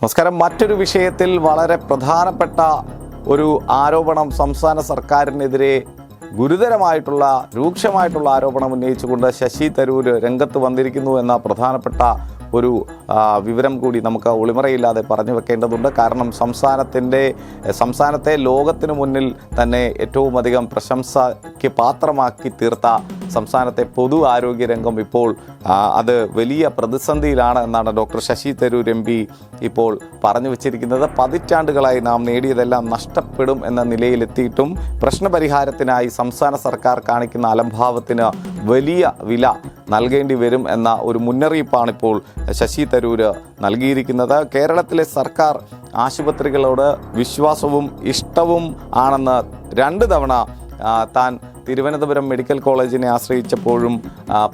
നമസ്കാരം. മറ്റൊരു വിഷയത്തിൽ വളരെ പ്രധാനപ്പെട്ട ഒരു ആരോപണം സംസ്ഥാന സർക്കാരിനെതിരെ ഗുരുതരമായിട്ടുള്ള രൂക്ഷമായിട്ടുള്ള ആരോപണം ഉന്നയിച്ചുകൊണ്ട് ശശി തരൂർ രംഗത്ത് വന്നിരിക്കുന്നു എന്ന പ്രധാനപ്പെട്ട ഒരു വിവരം കൂടി നമുക്ക് ഒളിമറയില്ലാതെ പറഞ്ഞു വെക്കേണ്ടതുണ്ട്. കാരണം സംസ്ഥാനത്തിന്റെ സംസ്ഥാനത്തെ ലോകത്തിനു മുന്നിൽ തന്നെ ഏറ്റവും അധികം പ്രശംസയ്ക്ക് പാത്രമാക്കി തീർത്ത സംസ്ഥാനത്തെ പൊതു ആരോഗ്യ രംഗം ഇപ്പോൾ അത് വലിയ പ്രതിസന്ധിയിലാണ് എന്നാണ് doctor Shashi Tharoor M P ഇപ്പോൾ പറഞ്ഞു വച്ചിരിക്കുന്നത്. പതിറ്റാണ്ടുകളായി നാം നേടിയതെല്ലാം നഷ്ടപ്പെടും എന്ന നിലയിലെത്തിയിട്ടും പ്രശ്നപരിഹാരത്തിനായി സംസ്ഥാന സർക്കാർ കാണിക്കുന്ന അലംഭാവത്തിന് വലിയ വില നൽകേണ്ടി വരും എന്ന ഒരു മുന്നറിയിപ്പാണ് ഇപ്പോൾ ശശി തരൂര് നൽകിയിരിക്കുന്നത്. കേരളത്തിലെ സർക്കാർ ആശുപത്രികളോട് വിശ്വാസവും ഇഷ്ടവും ആണെന്ന് രണ്ട് തവണ താൻ തിരുവനന്തപുരം മെഡിക്കൽ കോളേജിനെ ആശ്രയിച്ചപ്പോഴും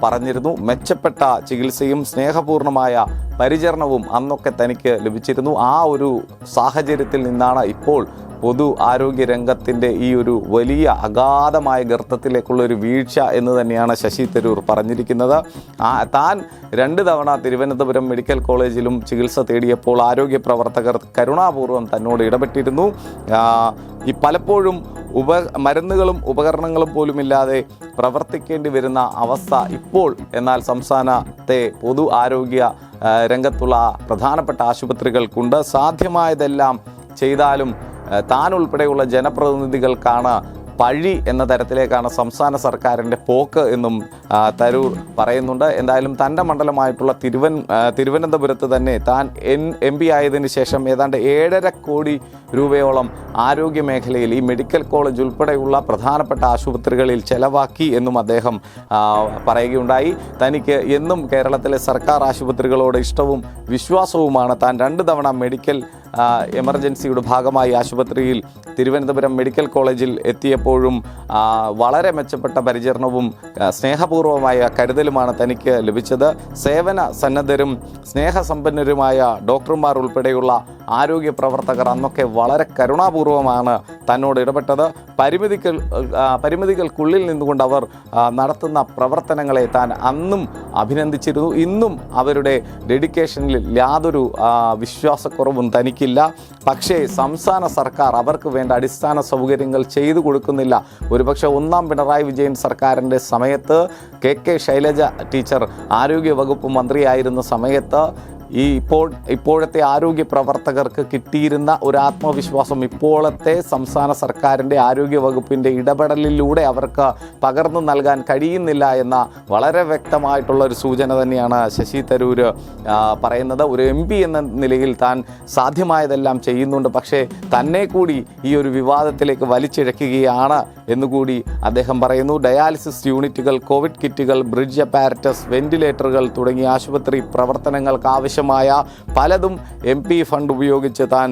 പറഞ്ഞിരുന്നു. മെച്ചപ്പെട്ട ചികിത്സയും സ്നേഹപൂർണമായ പരിചരണവും അന്നൊക്കെ തനിക്ക് ലഭിച്ചിരുന്നു. ആ ഒരു സാഹചര്യത്തിൽ നിന്നാണ് ഇപ്പോൾ പൊതു ആരോഗ്യ രംഗത്തിന്റെ ഈ ഒരു വലിയ അഗാധമായ ഗർത്തത്തിലേക്കുള്ള ഒരു വീഴ്ച എന്ന് തന്നെയാണ് ശശി തരൂർ പറഞ്ഞിരിക്കുന്നത്. താൻ രണ്ട് തവണ തിരുവനന്തപുരം മെഡിക്കൽ കോളേജിലും ചികിത്സ തേടിയപ്പോൾ ആരോഗ്യ പ്രവർത്തകർ കരുണാപൂർവം തന്നോട് ഇടപെട്ടിരുന്നു. ഈ പലപ്പോഴും ഉപ മരുന്നുകളും ഉപകരണങ്ങളും പോലുമില്ലാതെ പ്രവർത്തിക്കേണ്ടി വരുന്ന അവസ്ഥ ഇപ്പോൾ എന്നാൽ സംസ്ഥാനത്തെ പൊതു ആരോഗ്യ രംഗത്തുള്ള പ്രധാനപ്പെട്ട ആശുപത്രികൾക്കുണ്ട്. സാധ്യമായതെല്ലാം ചെയ്താലും താൻ ഉൾപ്പെടെയുള്ള ജനപ്രതിനിധികൾക്കാണ് പഴി എന്ന തരത്തിലേക്കാണ് സംസ്ഥാന സർക്കാരിന്റെ പോക്ക് എന്നും തരൂർ പറയുന്നുണ്ട്. എന്തായാലും തന്റെ മണ്ഡലമായിട്ടുള്ള തിരുവൻ തിരുവനന്തപുരത്ത് തന്നെ താൻ എൻ എം പി ആയതിനു ശേഷം ഏതാണ്ട് ഏഴര കോടി രൂപയോളം ആരോഗ്യ മേഖലയിൽ ഈ മെഡിക്കൽ കോളേജ് ഉൾപ്പെടെയുള്ള പ്രധാനപ്പെട്ട ആശുപത്രികളിൽ ചെലവാക്കി എന്നും അദ്ദേഹം പറയുകയുണ്ടായി. തനിക്ക് എന്നും കേരളത്തിലെ സർക്കാർ ആശുപത്രികളോട് ഇഷ്ടവും വിശ്വാസവുമാണ് താൻ രണ്ട് തവണ മെഡിക്കൽ എമർജൻസിയുടെ ഭാഗമായി ആശുപത്രിയിൽ തിരുവനന്തപുരം മെഡിക്കൽ കോളേജിൽ എത്തിയപ്പോഴും വളരെ മെച്ചപ്പെട്ട പരിചരണവും സ്നേഹപൂർവമായ കരുതലുമാണ് തനിക്ക് ലഭിച്ചത്. സേവന സന്നദ്ധരും സ്നേഹസമ്പന്നരുമായ ഡോക്ടർമാർ ഉൾപ്പെടെയുള്ള ആരോഗ്യ പ്രവർത്തകർ അന്നൊക്കെ വളരെ കരുണാപൂർവമാണ് തന്നോട് ഇടപെട്ടത്. പരിമിതികൾ പരിമിതികൾക്കുള്ളിൽ നിന്നുകൊണ്ട് അവർ നടത്തുന്ന പ്രവർത്തനങ്ങളെ താൻ അന്നും അഭിനന്ദിച്ചിരുന്നു. ഇന്നും അവരുടെ ഡെഡിക്കേഷനിൽ യാതൊരു വിശ്വാസക്കുറവും തനിക്കില്ല. പക്ഷേ സംസ്ഥാന സർക്കാർ അവർക്ക് വേണ്ട അടിസ്ഥാന സൗകര്യങ്ങൾ ചെയ്തു കൊടുക്കുന്നില്ല. ഒരുപക്ഷെ ഒന്നാം പിണറായി വിജയൻ സർക്കാരിന്റെ സമയത്ത് കെ കെ ശൈലജ ടീച്ചർ ആരോഗ്യ വകുപ്പ് മന്ത്രിയായിരുന്ന സമയത്ത് ഈ ഇപ്പോൾ ഇപ്പോഴത്തെ ആരോഗ്യ പ്രവർത്തകർക്ക് കിട്ടിയിരുന്ന ഒരു ആത്മവിശ്വാസം ഇപ്പോഴത്തെ സംസ്ഥാന സർക്കാരിന്റെ ആരോഗ്യ വകുപ്പിന്റെ ഇടപെടലിലൂടെ അവർക്ക് പകർന്നു നൽകാൻ കഴിയുന്നില്ല എന്ന വളരെ വ്യക്തമായിട്ടുള്ള ഒരു സൂചന തന്നെയാണ് ശശി തരൂർ പറയുന്നത്. ഒരു എം എന്ന നിലയിൽ താൻ സാധ്യമായതെല്ലാം ചെയ്യുന്നുണ്ട്. പക്ഷേ തന്നെ കൂടി ഈ ഒരു വിവാദത്തിലേക്ക് വലിച്ചിഴക്കുകയാണ് എന്നുകൂടി അദ്ദേഹം പറയുന്നു. ഡയാലിസിസ് യൂണിറ്റുകൾ കോവിഡ് കിറ്റുകൾ ബ്രിഡ്ജ് അപ്പാരറ്റസ് വെന്റിലേറ്ററുകൾ തുടങ്ങിയ ആശുപത്രി പ്രവർത്തനങ്ങൾക്ക് ആവശ്യമായ പലതും എം പി ഫണ്ട് ഉപയോഗിച്ച് താൻ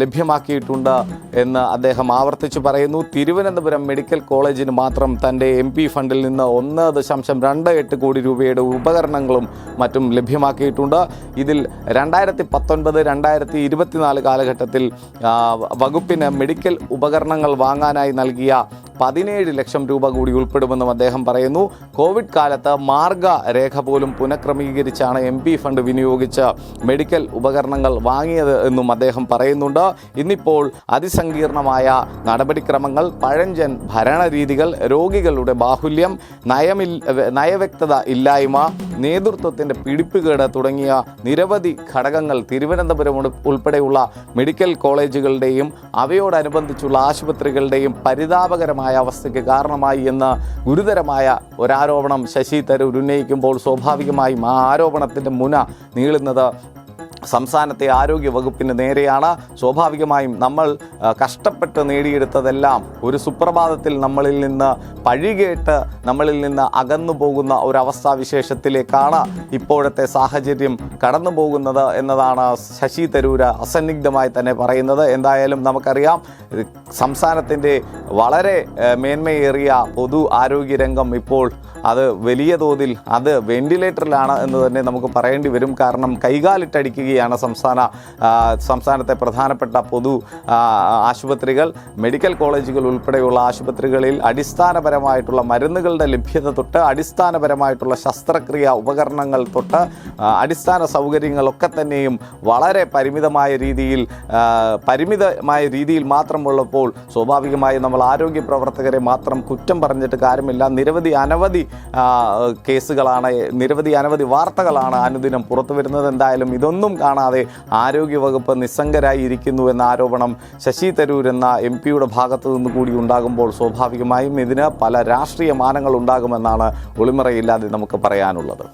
ലഭ്യമാക്കിയിട്ടുണ്ട് എന്ന് അദ്ദേഹം ആവർത്തിച്ച് പറയുന്നു. തിരുവനന്തപുരം മെഡിക്കൽ കോളേജിന് മാത്രം തന്റെ എം പി ഫണ്ടിൽ നിന്ന് ഒന്ന് ദശാംശം രണ്ട് എട്ട് കോടി രൂപയുടെ ഉപകരണങ്ങളും മറ്റും ലഭ്യമാക്കിയിട്ടുണ്ട്. ഇതിൽ രണ്ടായിരത്തി പത്തൊൻപത് രണ്ടായിരത്തി ഇരുപത്തിനാല് കാലഘട്ടത്തിൽ വകുപ്പിന് മെഡിക്കൽ ഉപകരണങ്ങൾ വാങ്ങാനായി നൽകിയ പതിനേഴ് ലക്ഷം രൂപ കൂടി ഉൾപ്പെടുമെന്നും അദ്ദേഹം പറയുന്നു. കോവിഡ് കാലത്ത് മാർഗരേഖ പോലും പുനഃക്രമീകരിച്ചാണ് എം ഫണ്ട് വിനിയോഗിച്ച് മെഡിക്കൽ ഉപകരണങ്ങൾ വാങ്ങിയത് എന്നും അദ്ദേഹം പറയുന്നുണ്ട്. ഇന്നിപ്പോൾ അതിസങ്കീർണമായ നടപടിക്രമങ്ങൾ പഴഞ്ചൻ ഭരണരീതികൾ രോഗികളുടെ ബാഹുല്യം നയമിൽ നയവ്യക്തത ഇല്ലായ്മ നേതൃത്വത്തിന്റെ പിടിപ്പുകേട് തുടങ്ങിയ നിരവധി ഘടകങ്ങൾ തിരുവനന്തപുരം ഉൾ- ഉൾപ്പെടെയുള്ള മെഡിക്കൽ കോളേജുകളുടെയും അവയോടനുബന്ധിച്ചുള്ള ആശുപത്രികളുടെയും പരിതാപകരമായ അവസ്ഥയ്ക്ക് കാരണമായി എന്ന് ഗുരുതരമായ ഒരാരോപണം ശശി തരൂർ ഉന്നയിക്കുമ്പോൾ സ്വാഭാവികമായും ആ ആരോപണത്തിന്റെ മുന നീളുന്നത് സംസ്ഥാനത്തെ ആരോഗ്യ വകുപ്പിന് നേരെയാണ്. സ്വാഭാവികമായും നമ്മൾ കഷ്ടപ്പെട്ട് നേടിയെടുത്തതെല്ലാം ഒരു സുപ്രഭാതത്തിൽ നമ്മളിൽ നിന്ന് പഴികേട്ട് നമ്മളിൽ നിന്ന് അകന്നു പോകുന്ന ഒരവസ്ഥാവിശേഷത്തിലേക്കാണ് ഇപ്പോഴത്തെ സാഹചര്യം കടന്നു പോകുന്നത് എന്നതാണ് ശശി തരൂര് അസന്നിഗ്ധമായി തന്നെ പറയുന്നത്. എന്തായാലും നമുക്കറിയാം സംസ്ഥാനത്തിന്റെ വളരെ മേന്മയേറിയ പൊതു ആരോഗ്യ രംഗം ഇപ്പോൾ അത് വലിയ തോതിൽ അത് വെന്റിലേറ്ററിലാണ് എന്ന് തന്നെ നമുക്ക് പറയേണ്ടി വരും. കാരണം കൈകാലിട്ടടിക്കുകയാണ് വരികയാണ് സംസ്ഥാന സംസ്ഥാനത്തെ പ്രധാനപ്പെട്ട പൊതു ആശുപത്രികൾ. മെഡിക്കൽ കോളേജുകൾ ഉൾപ്പെടെയുള്ള ആശുപത്രികളിൽ അടിസ്ഥാനപരമായിട്ടുള്ള മരുന്നുകളുടെ ലഭ്യത തൊട്ട് അടിസ്ഥാനപരമായിട്ടുള്ള ശസ്ത്രക്രിയ ഉപകരണങ്ങൾ തൊട്ട് അടിസ്ഥാന സൗകര്യങ്ങളൊക്കെ തന്നെയും വളരെ പരിമിതമായ രീതിയിൽ പരിമിതമായ രീതിയിൽ മാത്രമുള്ളപ്പോൾ സ്വാഭാവികമായി നമ്മൾ ആരോഗ്യ പ്രവർത്തകരെ മാത്രം കുറ്റം പറഞ്ഞിട്ട് കാര്യമില്ല. നിരവധി അനവധി കേസുകളാണ് നിരവധി അനവധി വാർത്തകളാണ് അനുദിനം പുറത്തു വരുന്നത് എന്തായാലും ഇതൊന്നും കാണാതെ ആരോഗ്യവകുപ്പ് നിസ്സംഗരായി ഇരിക്കുന്നു എന്ന ആരോപണം ശശി തരൂർ എന്ന എം പിയുടെ ഭാഗത്തു നിന്ന് കൂടി ഉണ്ടാകുമ്പോൾ സ്വാഭാവികമായും ഇതിന് പല രാഷ്ട്രീയ മാനങ്ങൾ ഉണ്ടാകുമെന്നാണ് ഒളിമറയില്ലാതെ നമുക്ക് പറയാനുള്ളത്.